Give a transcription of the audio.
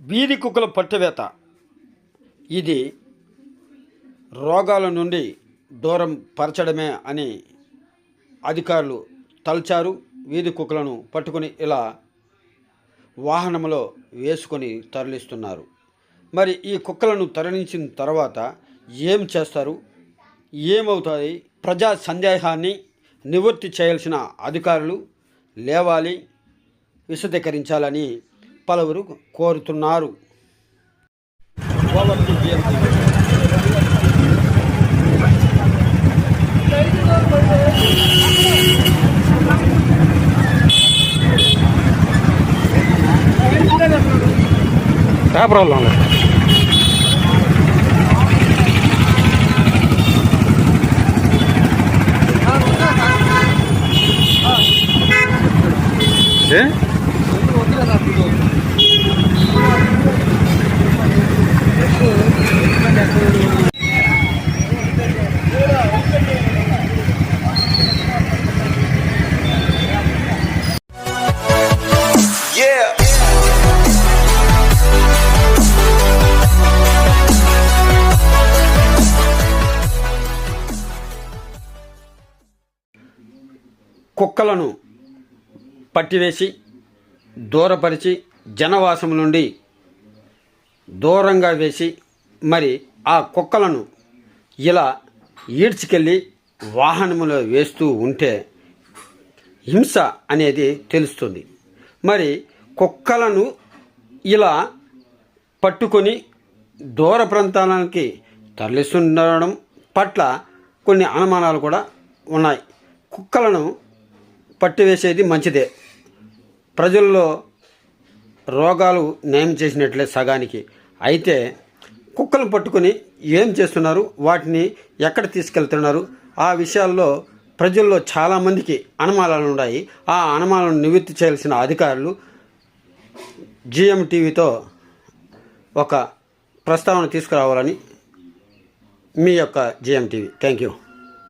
వీధి కుక్కల పట్టువేత. ఇది రోగాల నుండి దూరం పరచడమే అని అధికారులు తలచారు. వీధి కుక్కలను పట్టుకొని ఇలా వాహనంలో వేసుకొని తరలిస్తున్నారు. మరి ఈ కుక్కలను తరలించిన తర్వాత ఏం చేస్తారు? ఏమవుతాయి? ప్రజా సందేహాన్ని నివృత్తి చేయాల్సిన అధికారులు లేవాలి విశదీకరించాలని పలువురు కోరుతున్నారు ఓవర్ టు GMT. పేపర్ వాళ్ళు ఉన్నాయి ఏ Yeah. కుక్కలను పట్టివేసి దూరపరిచి జనవాసం నుండి దూరంగా వేసి మరి ఆ కుక్కలను ఇలా ఈడ్చుకెళ్ళి వాహనములో వేస్తూ ఉంటే హింస అనేది తెలుస్తుంది. మరి కుక్కలను ఇలా పట్టుకొని దూర ప్రాంతాలకి తరలిస్తుండడం పట్ల కొన్ని అనుమానాలు కూడా ఉన్నాయి. కుక్కలను పట్టివేసేది మంచిదే. ప్రజల్లో రోగాలు నయం చేసినట్లే సగానికి. అయితే కుక్కలను పట్టుకొని ఏం చేస్తున్నారు? వాటిని ఎక్కడ తీసుకెళ్తున్నారు? ఆ విషయాల్లో ప్రజల్లో చాలామందికి అనుమానాలు ఉన్నాయి. ఆ అనుమానాలను నివృత్తి చేయాల్సిన అధికారులు జిఎం టీవీతో ఒక ప్రస్తావన తీసుకురావాలని మీ యొక్క జిఎం టీవీ. Thank you.